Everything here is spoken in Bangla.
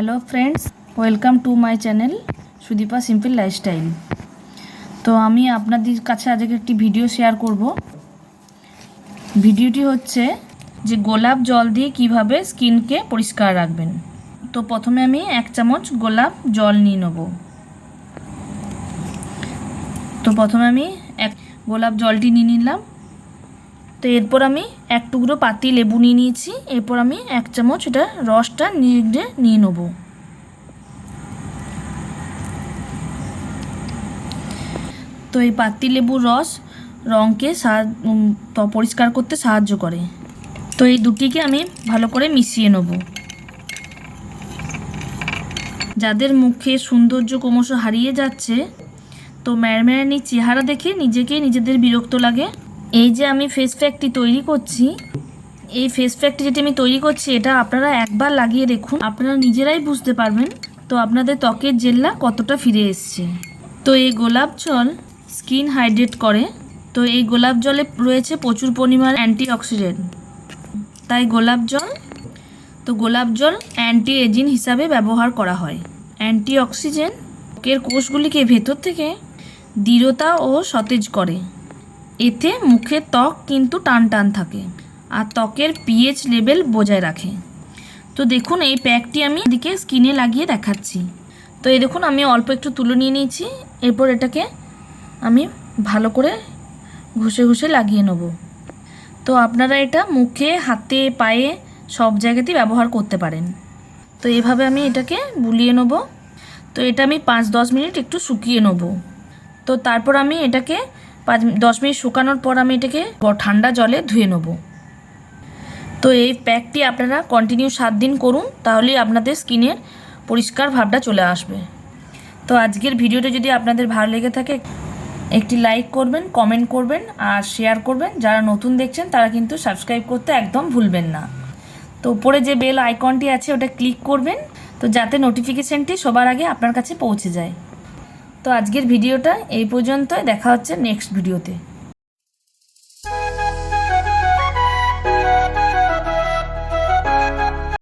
Hello friends, welcome to my channel Sudipa simple lifestyle. তো আমি আপনাদের কাছে আজকে একটি ভিডিও শেয়ার করব। ভিডিওটি হচ্ছে যে গোলাপ জল দিয়ে কীভাবে স্কিনকে পরিষ্কার রাখবেন। তো প্রথমে আমি এক চামচ গোলাপ জল নিয়ে নেব। তো প্রথমে আমি এক গোলাপ জলটি নিয়ে নিলাম। তো এরপর আমি এক টুকরো পাতি লেবু নিয়ে নিয়েছি। এরপর আমি এক চামচ এটা রসটা নিয়ে নিয়ে নেব। তো এই পাতি লেবুর রস রঙকে পরিষ্কার করতে সাহায্য করে। তো এই দুটিকে আমি ভালো করে মিশিয়ে নেব। যাদের মুখে সৌন্দর্য ক্রমশ হারিয়ে যাচ্ছে, তো ম্যারম্যারানি চেহারা দেখে নিজেকে নিজেদের বিরক্ত লাগে। এই যে আমি ফেস প্যাকটি তৈরি করছি, এই ফেস প্যাকটি যেটি আমি তৈরি করছি, এটা আপনারা একবার লাগিয়ে দেখুন। আপনারা নিজেরাই বুঝতে পারবেন তো আপনাদের ত্বকের জেল্লা কতটা ফিরে এসছে। তো এই গোলাপ জল স্কিন হাইড্রেট করে। তো এই গোলাপ জলে রয়েছে প্রচুর পরিমাণ অ্যান্টিঅক্সিডেন্ট তাই গোলাপ জল, তো গোলাপ জল অ্যান্টি এজিং হিসাবে ব্যবহার করা হয়। অ্যান্টি অক্সিজেন ত্বকের কোষগুলিকে ভেতর থেকে দৃঢ়তা ও সতেজ করে। এতে মুখের ত্বক কিন্তু টান টান থাকে আর ত্বকের পিএইচ লেভেল বজায় রাখে। তো দেখুন, এই প্যাকটি আমি এদিকে স্কিনে লাগিয়ে দেখাচ্ছি। তো এই দেখুন, আমি অল্প একটু তুলে নিয়ে নিয়েছি। এরপর এটাকে আমি ভালো করে ঘষে ঘষে লাগিয়ে নেব। তো আপনারা এটা মুখে, হাতে, পায়ে সব জায়গাতেই ব্যবহার করতে পারেন। তো এভাবে আমি এটাকে বুলিয়ে নেব। তো এটা আমি পাঁচ দশ মিনিট একটু শুকিয়ে নেব। তো তারপর আমি এটাকে পাঁচ দশ মিনিট শুকানোর পর আমি এটাকে ঠান্ডা জলে ধুয়ে নেব। তো এই প্যাকটি আপনারা কন্টিনিউ সাত দিন করুন, তাহলেই আপনাদের স্কিনের পরিষ্কার ভাবটা চলে আসবে। তো আজকের ভিডিওটা যদি আপনাদের ভালো লেগে থাকে, একটি লাইক করবেন কমেন্ট করবেন আর শেয়ার করবেন। যারা নতুন দেখছেন, তারা কিন্তু সাবস্ক্রাইব করতে একদম ভুলবেন না। তো উপরে যে বেল আইকনটি আছে, ওটা ক্লিক করবেন। তো যাতে নোটিফিকেশানটি সবার আগে আপনার কাছে পৌঁছে যায়। তো আজকের ভিডিওটা এই পর্যন্তই। দেখা হচ্ছে নেক্সট ভিডিওতে।